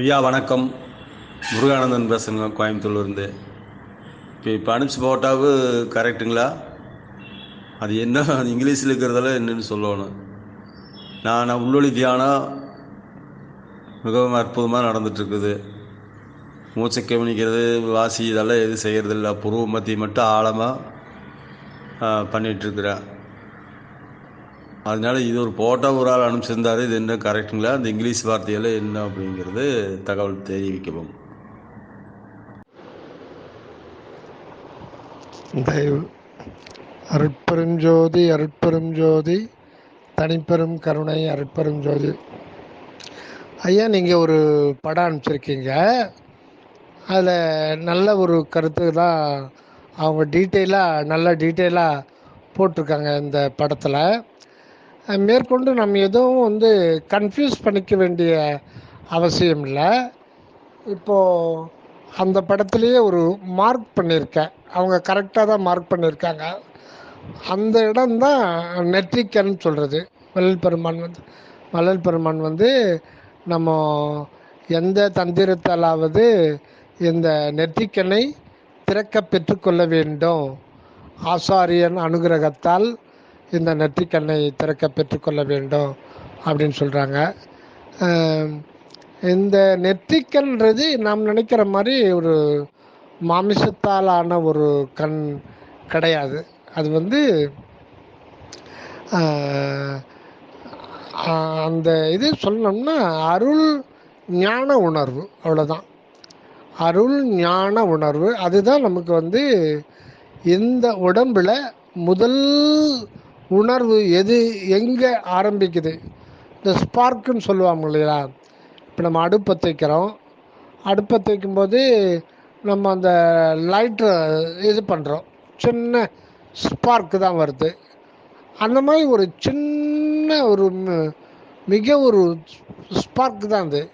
ஐயா வணக்கம். முருகானந்தன் பேசுங்க கோயம்புத்தூர்லேருந்து. இப்போ இப்போ அனுப்பிச்சு போட்டாவு கரெக்டுங்களா அது என்ன? அது இங்கிலீஷில் இருக்கிறதால என்னன்னு சொல்லணும். நான் உள்ளொளி தியானம் மிகவும் அற்புதமாக நடந்துட்டுருக்குது. மூச்சை கவனிக்கிறது வாசி இதெல்லாம் எதுவும் செய்கிறதில்ல புருவ மத்திய மட்டும் ஆழமாக பண்ணிகிட்ருக்குறேன் அதனால இது ஒரு போட்டோ ஒரு ஆள் அனுப்பிச்சிருந்தாரு. இது என்ன கரெக்டுங்களா அந்த இங்கிலீஷ் வார்த்தையில என்ன அப்படிங்கிறது தகவல் தெரிவிக்கவும். தயவு. அருட்பெருஞ்சோதி அருட்பெருஞ்சோதி தனிப்பெரும் கருணை அருட்பெரும் ஜோதி. ஐயா நீங்கள் ஒரு படம் அனுப்பிச்சிருக்கீங்க. அதில் நல்ல ஒரு கருத்து தான் அவங்க டீட்டெயிலாக நல்ல டீட்டெயிலாக போட்டிருக்காங்க இந்த படத்தில். மேற்கொண்டு நம்ம எதுவும் வந்து கன்ஃபியூஸ் பண்ணிக்க வேண்டிய அவசியம் இல்லை. இப்போது அந்த படத்துலேயே ஒரு மார்க் பண்ணியிருக்கேன் அவங்க கரெக்டாக தான் மார்க் பண்ணியிருக்காங்க அந்த இடம் தான் நெற்றிக்கன் சொல்கிறது வள்ளல் பெருமான் வந்து வள்ளல் பெருமான் வந்து நம்ம எந்த தந்திரத்தாலாவது இந்த நெற்றிக்கனை திறக்க பெற்றுக்கொள்ள வேண்டும். ஆசாரியன் அனுகிரகத்தால் இந்த நெற்றிக்கண்ணை திறக்க பெற்றுக்கொள்ள வேண்டும் அப்படின்னு சொல்கிறாங்க இந்த நெற்றிக்கன்றது நாம் நினைக்கிற மாதிரி ஒரு மாமிசத்தால் ஆன ஒரு கண் கிடையாது. அது வந்து அந்த இது சொல்லணும்னா அருள் ஞான உணர்வு அவ்வளோதான் அருள் ஞான உணர்வு அதுதான் நமக்கு வந்து இந்த உடம்பில் முதல் உணர்வு எது எங்கே ஆரம்பிக்குது? இந்த ஸ்பார்க்குன்னு சொல்லுவாங்க இல்லையா? இப்போ நம்ம அடுப்பை தைக்கிறோம் அடுப்பை வைக்கும்போது நம்ம அந்த லைட்டரை இது பண்ணுறோம் சின்ன ஸ்பார்க்கு தான் வருது. அந்த மாதிரி ஒரு சின்ன ஒரு மிக ஒரு ஸ்பார்க் தான் அது.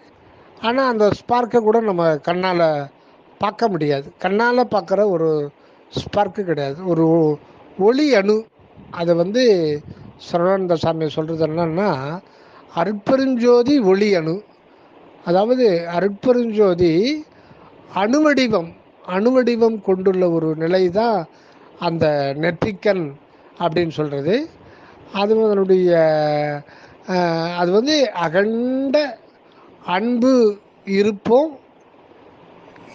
ஆனால் அந்த ஸ்பார்க்கை கூட நம்ம கண்ணால் பார்க்க முடியாது. கண்ணால் பார்க்குற ஒரு ஸ்பார்க்கு கிடையாது. ஒரு ஒளி அணு அதை வந்து சரவானந்த சாமி சொல்கிறது என்னன்னா அருட்பெருஞ்சோதி ஒளி அணு. அதாவது அருட்பெருஞ்சோதி அணுவடிவம் அணுவடிவம் கொண்டுள்ள ஒரு நிலை தான் அந்த நெற்றிக்கன் அப்படின்னு சொல்கிறது அது அதனுடைய அது வந்து அகண்ட அன்பு இருப்போம்.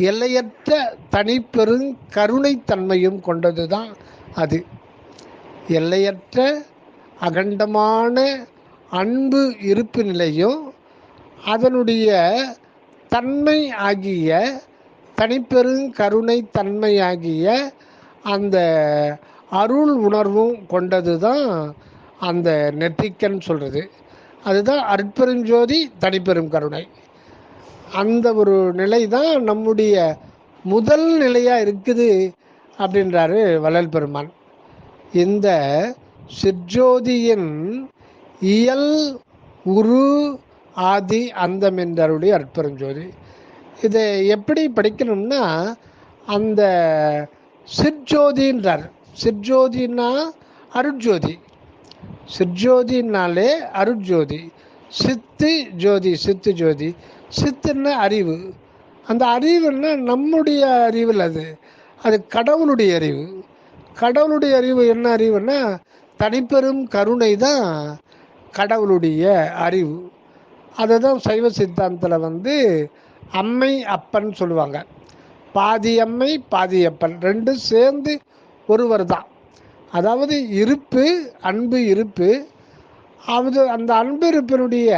எல்லையற்ற தனிப்பெரும் கருணைத்தன்மையும் கொண்டது தான் அது. எல்லையற்ற அகண்டமான அன்பு இருப்பு நிலையும் அதனுடைய தன்மை ஆகிய தனிப்பெரும் கருணை தன்மை ஆகிய அந்த அருள் உணர்வும் கொண்டது தான் அந்த நெற்றிக்கன் சொல்கிறது அதுதான் அற்பெருஞ்சோதி தனிப்பெரும் கருணை. அந்த ஒரு நிலை தான் நம்முடைய முதல் நிலையாக இருக்குது அப்படின்றாரு வள்ளல் பெருமான். இந்த சிற்ஜோதியின் இயல் உரு ஆதி அந்தம் என்றருடைய அற்பெருஞ்சோதி. இதை எப்படி படிக்கணும்னா அந்த சிற்ஜோதின்றார். சிற்ஜோதினா அருட்ஜோதி. சிற்ஜோதினாலே அருட்ஜோதி. சித்து ஜோதி சித்து ஜோதி. சித்துன்னா அறிவு. அந்த அறிவுன்னா நம்முடைய அறிவில் அது. அது கடவுளுடைய அறிவு. கடவுளுடைய அறிவு என்ன அறிவுன்னா தனிப்பெரும் கருணை தான் கடவுளுடைய அறிவு. அதை தான் சைவ சித்தாந்தத்தில் வந்து அம்மை அப்பன் சொல்லுவாங்க. பாதி அம்மை பாதி அப்பன். ரெண்டும் சேர்ந்து ஒருவர் தான் அதாவது இருப்பு அன்பு இருப்பு. அது அந்த அன்பு இருப்பினுடைய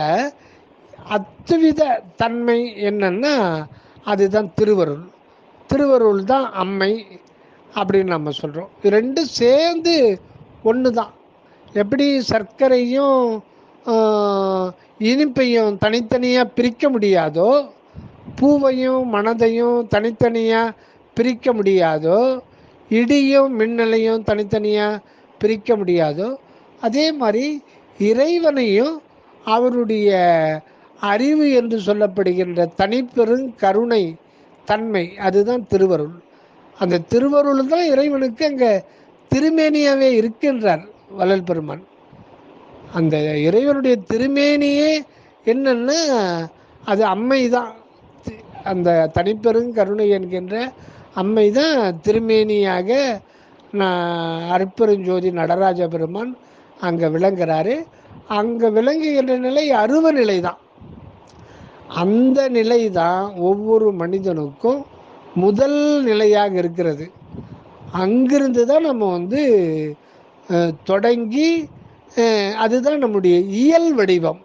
அத்துவித தன்மை என்னன்னா அதுதான் திருவருள். திருவருள் தான் அம்மை அப்படின்னு நம்ம சொல்கிறோம் ரெண்டும் சேர்ந்து ஒன்று தான் எப்படி சர்க்கரையும் இனிப்பையும் தனித்தனியாக பிரிக்க முடியாதோ பூவையும் மனதையும் தனித்தனியாக பிரிக்க முடியாதோ இடியும் மின்னலையும் தனித்தனியாக பிரிக்க முடியாதோ அதே மாதிரி இறைவனையும் அவருடைய அறிவு என்று சொல்லப்படுகின்ற தனிப்பெரும் கருணை தன்மை அதுதான் திருவருள். அந்த திருவருள் தான் இறைவனுக்கு அங்கே திருமேனியாவே இருக்கின்றார் வள்ளல் பெருமான். அந்த இறைவனுடைய திருமேனியே என்னன்னா அது அம்மை தான் அந்த தனிப்பெருங்கருணை என்கின்ற அம்மை தான் திருமேனியாக நான் நடராஜ பெருமான் அங்கே விளங்குறாரு. அங்கே விளங்குகின்ற நிலை அருவ நிலை தான் அந்த நிலை தான் ஒவ்வொரு மனிதனுக்கும் முதல் நிலையாக இருக்கிறது. அங்கிருந்து தான் நம்ம வந்து தொடங்கி அதுதான் நம்முடைய இயல் வடிவம்.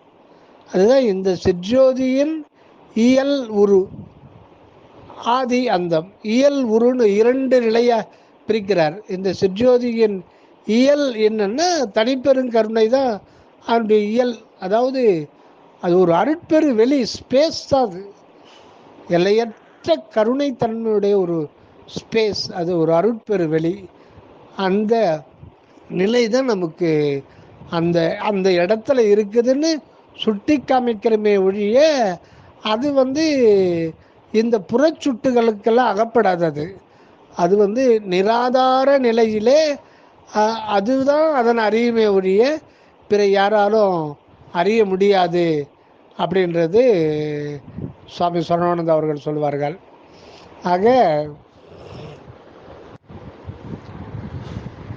அதுதான் இந்த சிற்றோதியின் இயல் உரு ஆதி அந்தம். இயல் உருன்னு இரண்டு நிலையா பிரிக்கிறார். இந்த சிற்றோதியின் இயல் என்னன்னா தனிப்பெருங்கருணை தான் அதனுடைய இயல். அதாவது அது ஒரு அருட்பெரு வெளி ஸ்பேஸ் தான் அது. எல்லையற்ற கருணை தன்மையுடைய ஒரு ஸ்பேஸ் அது ஒரு அருட்பெரு வெளி அந்த நிலை தான் நமக்கு அந்த அந்த இடத்துல இருக்குதுன்னு சுட்டி காமிக்கிறமே ஒழிய அது வந்து இந்த புறச்சுட்டுகளுக்கெல்லாம் அகப்படாதது. அது வந்து நிராதார நிலையிலே அதுதான் அதன் அறியுமே ஒழிய பிற யாராலும் அறிய முடியாது அப்படின்றது சுவாமி சரணானந்த அவர்கள் சொல்வார்கள். ஆக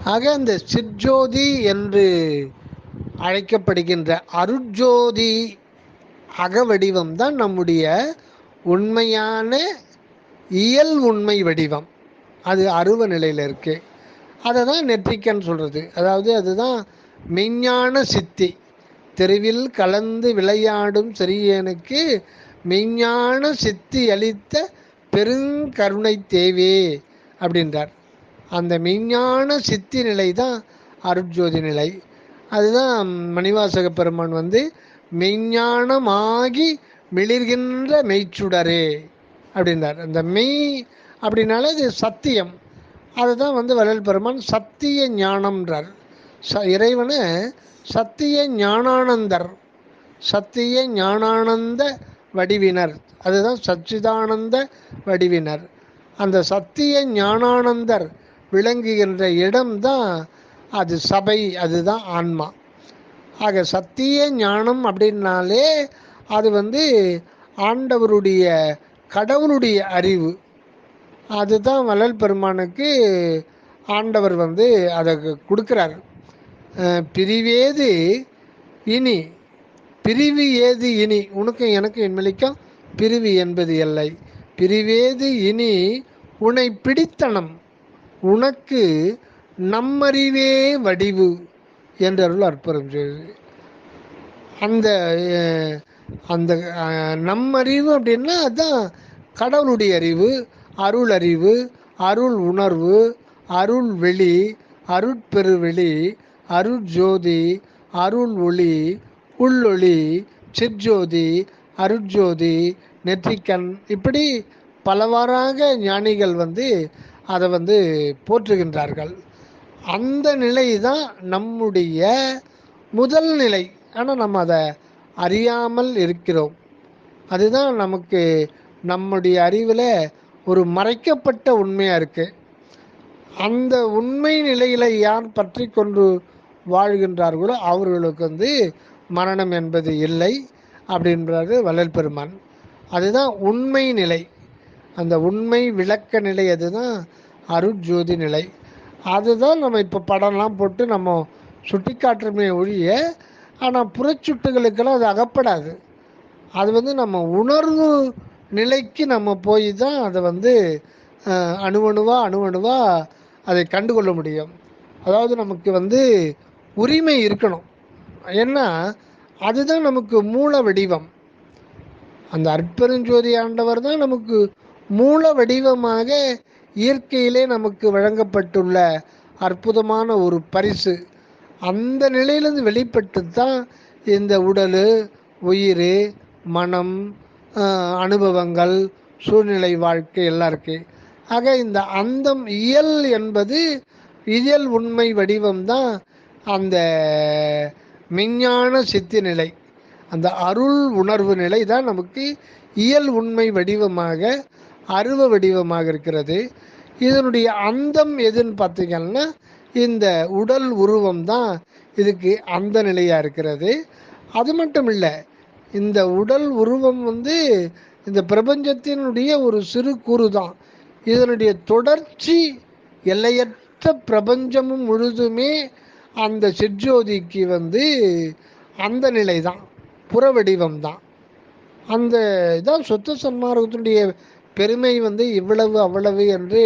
ஆக இந்த சிற்ஜோதி என்று அழைக்கப்படுகின்ற அருட்ஜோதி அகவடிவம் தான் நம்முடைய உண்மையான இயல் உண்மை வடிவம். அது அருவ நிலையில் இருக்கு. அதை தான் நெற்றிக்கன் சொல்றது. அதாவது அதுதான் மெஞ்ஞான சித்தி. தெருவில் கலந்து விளையாடும் சிறியனுக்கு மெய்ஞான சித்தி அளித்த பெருங்கருணை தேவே அப்படின்றார். அந்த மெய்ஞான சித்தி நிலை தான் அருட்ஜோதி நிலை. அதுதான் மணிவாசக பெருமான் வந்து மெய்ஞானமாகி மிளிர்கின்ற மெய்ச்சுடரே அப்படின்றார். அந்த மெய் அப்படின்னாலே இது சத்தியம். அதுதான் வந்து வள்ளல் பெருமான் சத்திய ஞானம்ன்றார். ச இறைவனை சத்திய ஞானானந்தர். சத்திய ஞானானந்த வடிவினர். அதுதான் சச்சிதானந்த வடிவினர். அந்த சத்திய ஞானானந்தர் விளங்குகின்ற இடம்தான் அது சபை அதுதான் ஆன்மா. ஆக சத்திய ஞானம் அப்படின்னாலே அது வந்து ஆண்டவருடைய கடவுளுடைய அறிவு. அதுதான் வள்ளல் பெருமானுக்கு ஆண்டவர் வந்து அதை கொடுக்குறார். பிரிவேது இனி பிரிவு ஏது இனி? உனக்கும் எனக்கும் என்மலிக்கும் பிரிவு என்பது இல்லை. பிரிவேது இனி? உன்னை பிடித்தனம். உனக்கு நம்மறிவே வடிவு என்றருள் அற்புதம் செய்து அந்த அந்த நம்மறிவு அப்படின்னா அதுதான் கடவுளுடைய அறிவு அருள் அறிவு அருள் உணர்வு அருள் வெளி அருட்பெருவெளி அருட்ஜோதி அருள் ஒளி உள்ளொளி சிற்ஜோதி அருட்ஜோதி நெற்றிக்கண் இப்படி பலவாறாக ஞானிகள் வந்து அதை வந்து போற்றுகின்றார்கள். அந்த நிலை தான் நம்முடைய முதல் நிலை. ஆனால் நம்ம அதை அறியாமல் இருக்கிறோம். அதுதான் நமக்கு நம்முடைய அறிவில் ஒரு மறைக்கப்பட்ட உண்மையாக இருக்குது அந்த உண்மை நிலையில் யார் பற்றி கொண்டு வாழ்கின்றார்களோ அவர்களுக்கு வந்து மரணம் என்பது இல்லை அப்படின்றாரு வள்ளல் பெருமான். அதுதான் உண்மை நிலை. அந்த உண்மை விளக்க நிலை அதுதான் அருட்ஜோதி நிலை. அதுதான் நம்ம இப்போ படம்லாம் போட்டு நம்ம சுட்டி காட்டுறமே ஒழிய ஆனால் புறச்சுட்டுகளுக்கெல்லாம் அது அகப்படாது. அது வந்து நம்ம உணர்வு நிலைக்கு நம்ம போய் தான் அதை வந்து அணுவணுவாக அணுவணுவாக அதை கண்டுகொள்ள முடியும். அதாவது நமக்கு வந்து உரிமை இருக்கணும். ஏன்னா அதுதான் நமக்கு மூல வடிவம். அந்த அற்பெருஞ்சோதி ஆண்டவர் தான் நமக்கு மூல வடிவமாக இயற்கையிலே நமக்கு வழங்கப்பட்டுள்ள அற்புதமான ஒரு பரிசு. அந்த நிலையிலிருந்து வெளிப்பட்டு தான் இந்த உடல் உயிர் மனம் அனுபவங்கள் சூழ்நிலை வாழ்க்கை எல்லாம் இருக்கு. ஆக இந்த அந்தம் இயல் என்பது இயல் உண்மை வடிவம் தான் அந்த மெஞ்ஞான சித்தி நிலை. அந்த அருள் உணர்வு நிலை தான் நமக்கு இயல் உண்மை வடிவமாக அருவ வடிவமாக இருக்கிறது. இதனுடைய அந்தம் எதுன்னு பார்த்தீங்கன்னா இந்த உடல் உருவம் தான் இதுக்கு அந்த நிலையாக இருக்கிறது. அது மட்டும் இல்லை இந்த உடல் உருவம் வந்து இந்த பிரபஞ்சத்தினுடைய ஒரு சிறு கூறு தான். இதனுடைய தொடர்ச்சி எல்லையற்ற பிரபஞ்சமும் முழுதுமே அந்த சிற்றோதிக்கு வந்து அந்த நிலை தான் புறவடிவம் தான் அந்த இதான் சொத்து சன்மார்க்கத்தினுடைய பெருமை வந்து இவ்வளவு அவ்வளவு என்று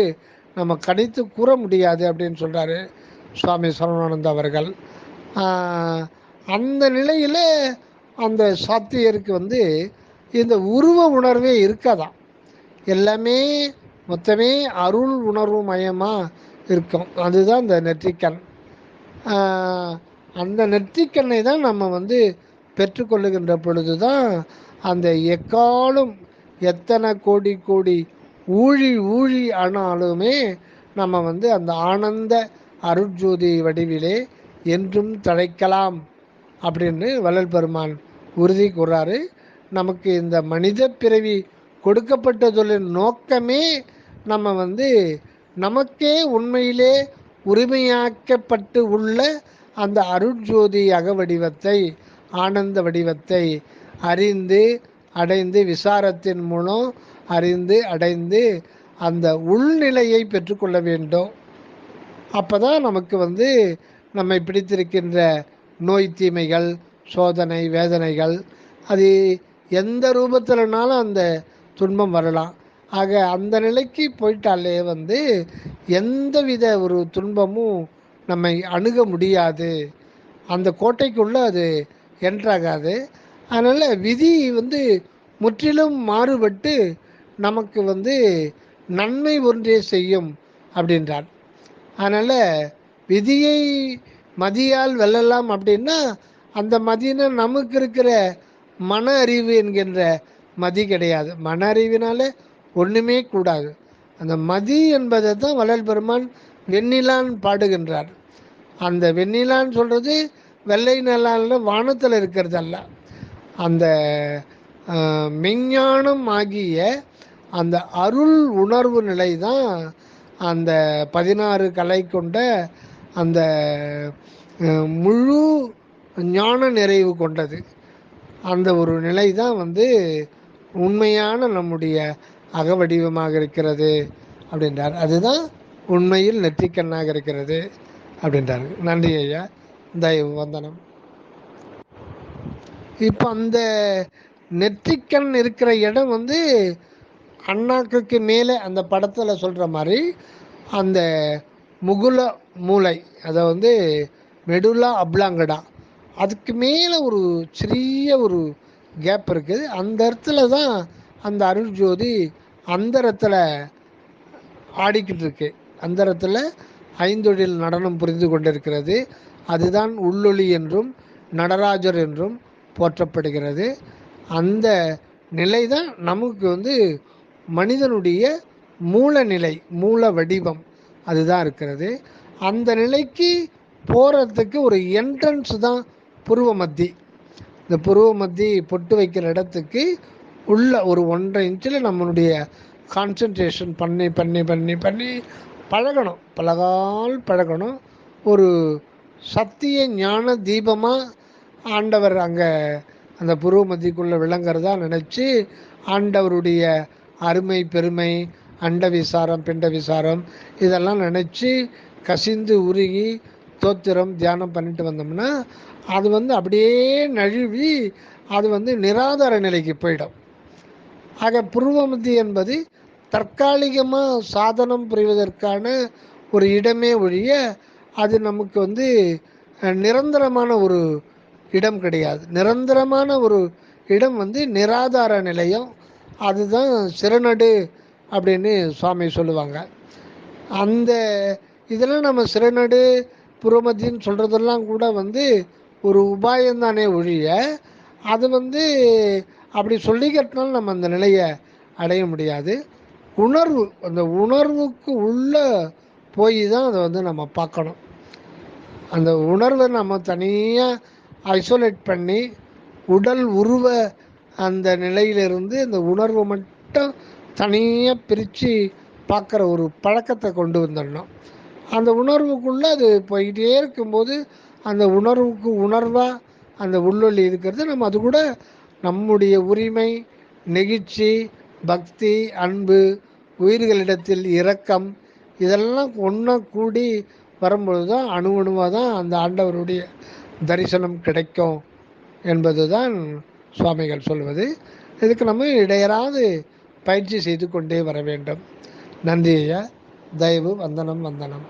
நம்ம கணித்து கூற முடியாது அப்படின்னு சொல்கிறாரு சுவாமி சரவணானந்த அவர்கள். அந்த நிலையில் அந்த சாத்தியருக்கு வந்து இந்த உருவ உணர்வே இருக்காதான் எல்லாமே மொத்தமே அருள் உணர்வு மயமாக இருக்கும். அதுதான் இந்த நெற்றிக்கண். அந்த நெற்றிக்கண்ணை தான் நம்ம வந்து பெற்றுக்கொள்ளுகின்ற பொழுது தான் அந்த எக்காலும் எத்தனை கோடி கோடி ஊழி ஊழி ஆனாலுமே நம்ம வந்து அந்த ஆனந்த அருட்ஜோதி வடிவிலே என்றும் தழைக்கலாம் அப்படின்னு வள்ளல் பெருமான் உறுதி கூறாரு. நமக்கு இந்த மனித பிறவி கொடுக்கப்பட்டதொழின் நோக்கமே நம்ம வந்து நமக்கே உண்மையிலே உரிமையாக்கப்பட்டு உள்ள அந்த அருட்ஜோதி அக வடிவத்தை ஆனந்த வடிவத்தை அறிந்து அடைந்து விசாரத்தின் மூலம் அறிந்து அடைந்து அந்த உள்நிலையை பெற்றுக்கொள்ள வேண்டும். அப்போதான் நமக்கு வந்து நம்மை பிடித்திருக்கின்ற நோய் தீமைகள் சோதனை வேதனைகள் அது எந்த ரூபத்திலனாலும் அந்த துன்பம் வரலாம். ஆக அந்த நிலைக்கு போயிட்டாலே வந்து எந்தவித ஒரு துன்பமும் நம்மை அணுக முடியாது. அந்த கோட்டைக்குள்ளே அது என்றாகாது. அதனால் விதி வந்து முற்றிலும் மாறுபட்டு நமக்கு வந்து நன்மை ஒன்றே செய்யும் அப்படின்றார் அதனால் விதியை மதியால் வெல்லலாம் அப்படின்னா அந்த மதினா நமக்கு இருக்கிற மன அறிவு என்கின்ற மதி கிடையாது. மன அறிவினால ஒன்றுமே கூடாது. அந்த மதி என்பதை தான் வள்ளல் பெருமான் வெண்ணிலான் பாடுகின்றார். அந்த வெண்ணிலான்னு சொல்கிறது வெள்ளை நிலான்ல வானத்தில் இருக்கிறதல்ல. அந்த மெஞ்ஞானம் ஆகிய அந்த அருள் உணர்வு நிலை தான் அந்த பதினாறு கலை கொண்ட அந்த முழு ஞான நிறைவு கொண்டது. அந்த ஒரு நிலை தான் வந்து உண்மையான நம்முடைய அகவடிவமாக இருக்கிறது அப்படின்றார். அதுதான் உண்மையில் நெற்றிக்கண்ணாக இருக்கிறது அப்படின்றாரு. நன்றி ஐயா. தயவு வந்தனம். இப்போ அந்த நெற்றிக்கண் இருக்கிற இடம் வந்து அண்ணாக்குக்கு மேலே அந்த படத்தில் சொல்கிற மாதிரி அந்த முகுல மூளை அதை வந்து மெடுலா அப்லாங்கடா அதுக்கு மேலே ஒரு சிறிய ஒரு கேப் இருக்குது. அந்த இடத்துல தான் அந்த அருள் ஜோதி அந்தரத்தில் ஆடிக்கிட்டு இருக்கு அந்தரத்தில் ஐந்தொழில் நடனம் புரிந்து கொண்டிருக்கிறது. அதுதான் உள்ளொளி என்றும் நடராஜர் என்றும் போற்றப்படுகிறது. அந்த நிலை தான் நமக்கு வந்து மனிதனுடைய மூல நிலை மூல வடிவம் அதுதான் இருக்கிறது. அந்த நிலைக்கு போகிறதுக்கு ஒரு என்ட்ரன்ஸ் தான் புருவ மத்தி. இந்த புருவ மத்தி பொட்டு வைக்கிற இடத்துக்கு உள்ள ஒரு ஒன்றரை இன்ச்சில் நம்மளுடைய கான்சன்ட்ரேஷன் பண்ணி பண்ணி பண்ணி பண்ணி பழகணும். பழகால் பழகணும். ஒரு சத்திய ஞான தீபமாக ஆண்டவர் அங்கே அந்த புருவ மத்திக்குள்ளே விளங்குறதா நினச்சி ஆண்டவருடைய அருமை பெருமை அண்ட விசாரம் பிண்ட விசாரம் இதெல்லாம் நினச்சி கசிந்து உருகி தோத்திரம் தியானம் பண்ணிட்டு வந்தோம்னா அது வந்து அப்படியே நழுவி அது வந்து நிராதார நிலைக்கு போயிடும். ஆக புருவமதி என்பது தற்காலிகமாக சாதனம் புரிவதற்கான ஒரு இடமே ஒழிய அது நமக்கு வந்து நிரந்தரமான ஒரு இடம் கிடையாது. நிரந்தரமான ஒரு இடம் வந்து நிராதார நிலையம். அதுதான் சிறநடு அப்படின்னு சுவாமி சொல்லுவாங்க. அந்த இதெல்லாம் நம்ம சிறநடு புறமதின்னு சொல்கிறதெல்லாம் கூட வந்து ஒரு உபாயம்தானே ஒழிய அது வந்து அப்படி சொல்லிக்கிறதுனால நம்ம அந்த நிலையை அடைய முடியாது. உணர்வு அந்த உணர்வுக்கு உள்ளே போய் தான் அதை வந்து நம்ம பார்க்கணும். அந்த உணர்வை நம்ம தனியாக ஐசோலேட் பண்ணி உடல் உருவ அந்த நிலையிலிருந்து அந்த உணர்வை மட்டும் தனியாக பிரித்து பார்க்குற ஒரு பழக்கத்தை கொண்டு வந்துடணும். அந்த உணர்வுக்குள்ளே அது போய்கிட்டே இருக்கும்போது அந்த உணர்வுக்கு உணர்வாக அந்த உள்ளொலி இருக்கிறது நம்ம அது கூட நம்முடைய உரிமை நெகிழ்ச்சி பக்தி அன்பு உயிர்களிடத்தில் இரக்கம் இதெல்லாம் ஒன்றா கூடி வரும்பொழுது தான் அணு அணுவாக தான் அந்த ஆண்டவருடைய தரிசனம் கிடைக்கும் என்பது தான் சுவாமிகள் சொல்வது. இதுக்கு நம்ம இடையராது பயிற்சி செய்து கொண்டே வர வேண்டும். நன்றி ஐயா. தயவு வந்தனம் வந்தனம்.